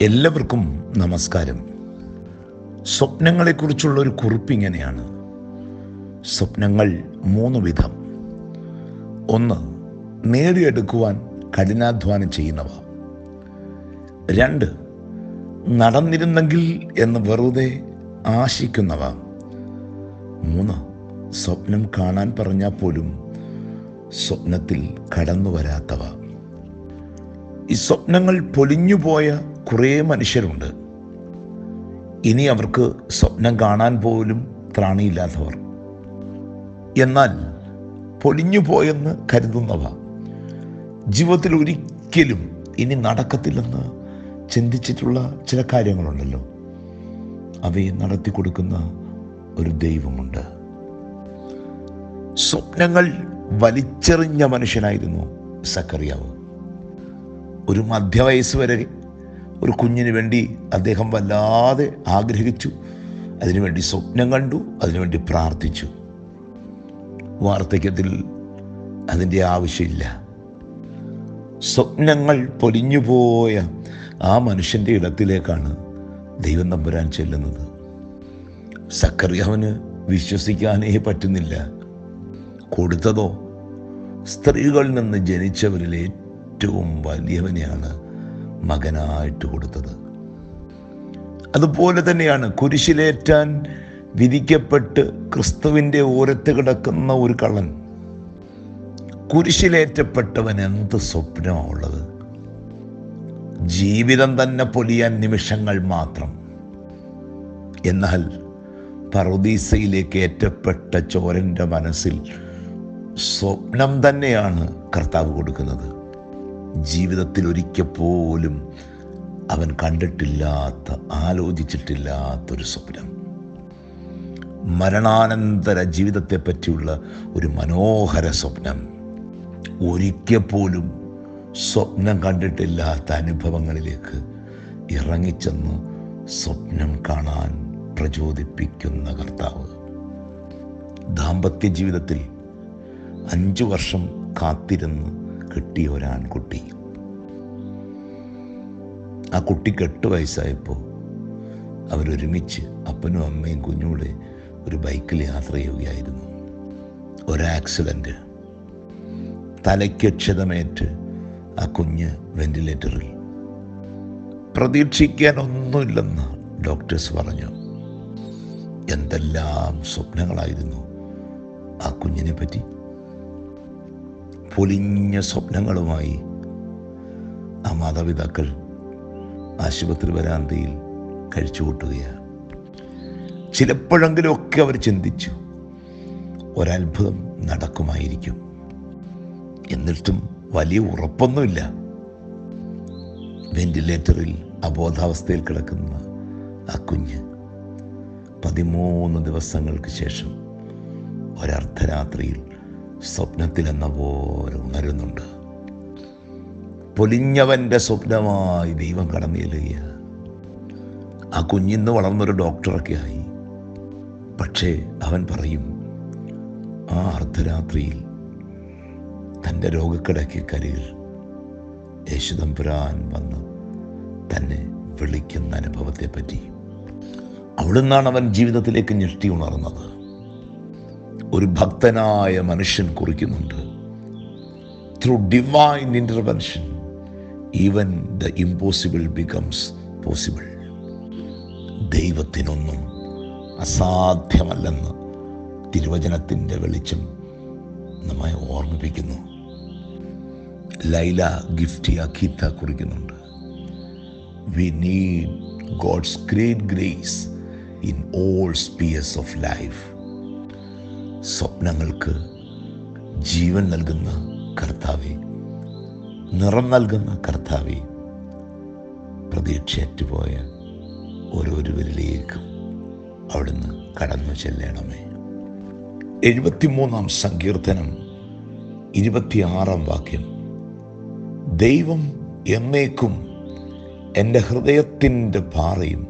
എല്ലാവർക്കും നമസ്കാരം. സ്വപ്നങ്ങളെക്കുറിച്ചുള്ള ഒരു കുറിപ്പ് ഇങ്ങനെയാണ്. സ്വപ്നങ്ങൾ മൂന്ന് വിധം. ഒന്ന് നേടിയെടുക്കുവാൻ കഠിനാധ്വാനം ചെയ്യുന്നവ. രണ്ട് നടന്നിരുന്നെങ്കിൽ എന്ന് വെറുതെ ആശിക്കുന്നവ. മൂന്ന് സ്വപ്നം കാണാൻ പറഞ്ഞാൽ പോലും സ്വപ്നത്തിൽ കടന്നു വരാത്തവ ഈ സ്വപ്നങ്ങൾ പൊലിഞ്ഞുപോയ കുറേ മനുഷ്യരുണ്ട്. ഇനി അവർക്ക് സ്വപ്നം കാണാൻ പോലും ത്രാണിയില്ലാത്തവർ. എന്നാൽ പൊലിഞ്ഞുപോയെന്ന് കരുതുന്നവ ജീവിതത്തിൽ ഒരിക്കലും ഇനി നടക്കത്തില്ലെന്ന് ചിന്തിച്ചിട്ടുള്ള ചില കാര്യങ്ങളുണ്ടല്ലോ. അവയെ നടത്തി കൊടുക്കുന്ന ഒരു ദൈവമുണ്ട്. സ്വപ്നങ്ങൾ വലിച്ചെറിഞ്ഞ മനുഷ്യനായിരുന്നു സക്കറിയാവ് ഒരു മധ്യവയസ്സ് വരെ ഒരു കുഞ്ഞിന് വേണ്ടി അദ്ദേഹം വല്ലാതെ ആഗ്രഹിച്ചു. അതിനുവേണ്ടി സ്വപ്നം കണ്ടു അതിനുവേണ്ടി പ്രാർത്ഥിച്ചു. വാർദ്ധക്യത്തിൽ അതിന്റെ ആവശ്യമില്ല. സ്വപ്നങ്ങൾ പൊലിഞ്ഞുപോയ ആ മനുഷ്യന്റെ ഇടത്തിലേക്കാണ് ദൈവം നമ്പുരാൻ ചെല്ലുന്നത്. സക്കറിയാവിന് വിശ്വസിക്കാനേ പറ്റുന്നില്ല. കൊടുത്തതോ സ്ത്രീകളിൽ നിന്ന് ജനിച്ചവരിൽ ഏറ്റവും വലിയവനെയാണ് മകനായിട്ട് കൊടുത്തത്. അതുപോലെ തന്നെയാണ് കുരിശിലേറ്റാൻ വിധിക്കപ്പെട്ട് ക്രിസ്തുവിന്റെ ഓരത്ത് കിടക്കുന്ന ഒരു കള്ളൻ. കുരിശിലേറ്റപ്പെട്ടവൻ എന്ത് സ്വപ്നമാണുള്ളത്? ജീവിതം തന്നെ പൊലിയാൻ നിമിഷങ്ങൾ മാത്രം. എന്നാൽ പറുദീസയിലേക്ക് ഏറ്റപ്പെട്ട ചോരന്റെ മനസ്സിൽ സ്വപ്നം തന്നെയാണ് കർത്താവ് കൊടുക്കുന്നത്. ജീവിതത്തിൽ ഒരിക്കൽ പോലും അവൻ കണ്ടിട്ടില്ലാത്ത ആലോചിച്ചിട്ടില്ലാത്തൊരു സ്വപ്നം. മരണാനന്തര ജീവിതത്തെ പറ്റിയുള്ള ഒരു മനോഹര സ്വപ്നം. ഒരിക്കൽ പോലും സ്വപ്നം കണ്ടിട്ടില്ലാത്ത അനുഭവങ്ങളിലേക്ക് ഇറങ്ങിച്ചെന്ന് സ്വപ്നം കാണാൻ പ്രചോദിപ്പിക്കുന്ന കർത്താവ്. ദാമ്പത്യ ജീവിതത്തിൽ അഞ്ചു വർഷം കാത്തിരുന്ന് കിട്ടിയ ഒരാൺകുട്ടി. ആ കുട്ടിക്ക് എട്ട് വയസ്സായപ്പോൾ അവരൊരുമിച്ച് അപ്പനും അമ്മയും കുഞ്ഞൂടെ ഒരു ബൈക്കിൽ യാത്ര ചെയ്യുകയായിരുന്നു. ഒരാക്സിഡന്റ് തലയ്ക്ക് ക്ഷതമേറ്റ് ആ കുഞ്ഞ് വെന്റിലേറ്ററിൽ. പ്രതീക്ഷിക്കാൻ ഒന്നുമില്ലെന്ന് ഡോക്ടേഴ്സ് പറഞ്ഞു. എന്തെല്ലാം സ്വപ്നങ്ങളായിരുന്നു ആ കുഞ്ഞിനെ പറ്റി പൊലിഞ്ഞ സ്വപ്നങ്ങളുമായി ആ മാതാപിതാക്കൾ ആശുപത്രി വരാന്തയിൽ കഴിച്ചു കൂട്ടുകയാണ്. ചിലപ്പോഴെങ്കിലും ഒക്കെ അവർ ചിന്തിച്ചു ഒരത്ഭുതം നടക്കുമായിരിക്കും. എന്നിട്ടും വലിയ ഉറപ്പൊന്നുമില്ല. വെന്റിലേറ്ററിൽ അബോധാവസ്ഥയിൽ കിടക്കുന്ന ആ കുഞ്ഞ് പതിമൂന്ന് ദിവസങ്ങൾക്ക് ശേഷം ഒരർദ്ധരാത്രിയിൽ സ്വപ്നത്തിലെന്ന പോലെ ഉണരുന്നുണ്ട്. പൊലിഞ്ഞവന്റെ സ്വപ്നമായി ദൈവം കടന്നു ആ കുഞ്ഞിന്ന് വളർന്നൊരു ഡോക്ടറൊക്കെ ആയി. പക്ഷേ അവൻ പറയും ആ അർദ്ധരാത്രിയിൽ തന്റെ രോഗക്കിടയ്ക്ക് കരികിൽ യേശുദമ്പുരാൻ വന്ന് തന്നെ വിളിക്കുന്ന അനുഭവത്തെ പറ്റി അവിടുന്നാണ് അവൻ ജീവിതത്തിലേക്ക് ഞെട്ടി ഉണർന്നത്. ഒരു ഭക്തനായ മനുഷ്യൻ കുറിക്കുന്നുണ്ട്. Through divine intervention even the impossible becomes possible ദൈവത്തിനൊന്നും അസാധ്യമല്ലെന്ന് തിരുവചനത്തിന്റെ വെളിച്ചം നമ്മെ ഓർമ്മിപ്പിക്കുന്നു. Laila Gifty അഖീത്ത കുറിക്കുന്നുണ്ട്. We need God's great grace in all spheres of life സ്വപ്നങ്ങൾക്ക് ജീവൻ നൽകുന്ന കർത്താവെ നിറം നൽകുന്ന കർത്താവെ പ്രതീക്ഷയറ്റുപോയ ഓരോരുവരിലേക്കും അവിടുന്ന് കടന്നു ചെല്ലണമേ. എഴുപത്തിമൂന്നാം സങ്കീർത്തനം ഇരുപത്തിയാറാം വാക്യം. ദൈവം എന്നേക്കും എന്റെ ഹൃദയത്തിന്റെ പാറയും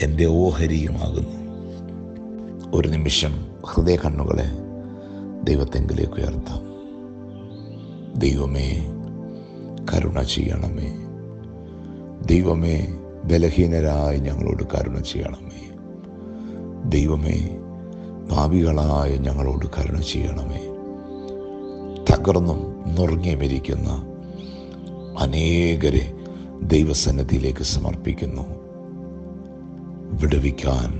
എന്റെ ഓഹരിയുമാകുന്നു. ഒരു നിമിഷം ഹൃദയ കണ്ണുകളെ ദൈവത്തെങ്കിലേക്ക് ഉയർത്താം. ദൈവമേ കരുണ ചെയ്യണമേ. ദൈവമേ ബലഹീനരായി ഞങ്ങളോട് കരുണ ചെയ്യണമേ. ദൈവമേ പാപികളായ ഞങ്ങളോട് കരുണ ചെയ്യണമേ. തകർന്നും നുറങ്ങിയമിരിക്കുന്ന അനേകരെ ദൈവസന്നിധിയിലേക്ക് സമർപ്പിക്കുന്നു. വിടുവിക്കാൻ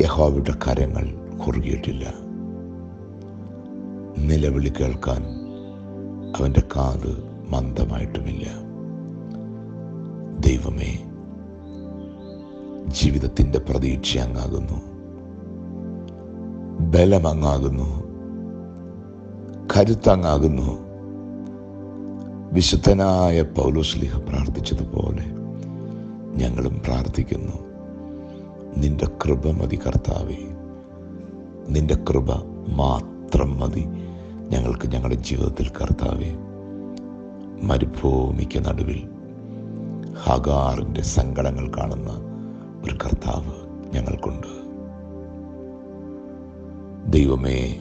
യഹോവയുടെ കരങ്ങൾ കുറുകിയിട്ടില്ല. നിലവിളി കേൾക്കാൻ അവന്റെ കാത് മന്ദമായിട്ടുമില്ല. ദൈവമേ ജീവിതത്തിന്റെ പ്രതീക്ഷ അങ്ങാകുന്നു ബലമങ്ങാകുന്നു. കരുത്തങ്ങാകുന്നു. വിശുദ്ധനായ പൗലോസ്ലിഹ പ്രാർത്ഥിച്ചതുപോലെ ഞങ്ങളും പ്രാർത്ഥിക്കുന്നു. നിന്റെ കൃപ മതി കർത്താവേ. നിന്റെ കൃപ മാത്രം മതി ഞങ്ങൾക്ക് ഞങ്ങളുടെ ജീവിതത്തിൽ കർത്താവേ. മരുഭൂമിക്ക് നടുവിൽ ഹഗാറിന്റെ സങ്കടങ്ങൾ കാണുന്ന ഒരു കർത്താവ് ഞങ്ങൾക്കുണ്ട്. ദൈവമേ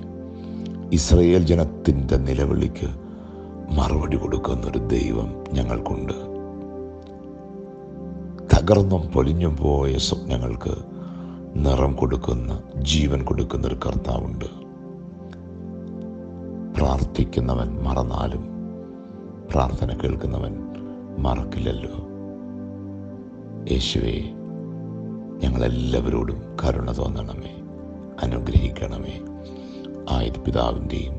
ഇസ്രയേൽ ജനത്തിന്റെ നിലവിളിക്ക് മറുപടി കൊടുക്കുന്നൊരു ദൈവം ഞങ്ങൾക്കുണ്ട്. തകർന്നും പൊലിഞ്ഞും പോയ സ്വപ്നങ്ങൾക്ക് നിറം കൊടുക്കുന്ന ജീവൻ കൊടുക്കുന്ന ഒരു കർത്താവുണ്ട്. പ്രാർത്ഥിക്കുന്നവൻ മറന്നാലും പ്രാർത്ഥന കേൾക്കുന്നവൻ മറക്കില്ലല്ലോ. യേശുവേ ഞങ്ങളെല്ലാവരോടും കരുണ തോന്നണമേ അനുഗ്രഹിക്കണമേ. ആയത് പിതാവിന്റെയും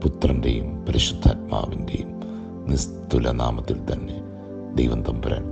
പുത്രന്റെയും പരിശുദ്ധാത്മാവിന്റെയും നിസ്തുല നാമത്തിൽ തന്നെ ദൈവം തമ്പുരാൻ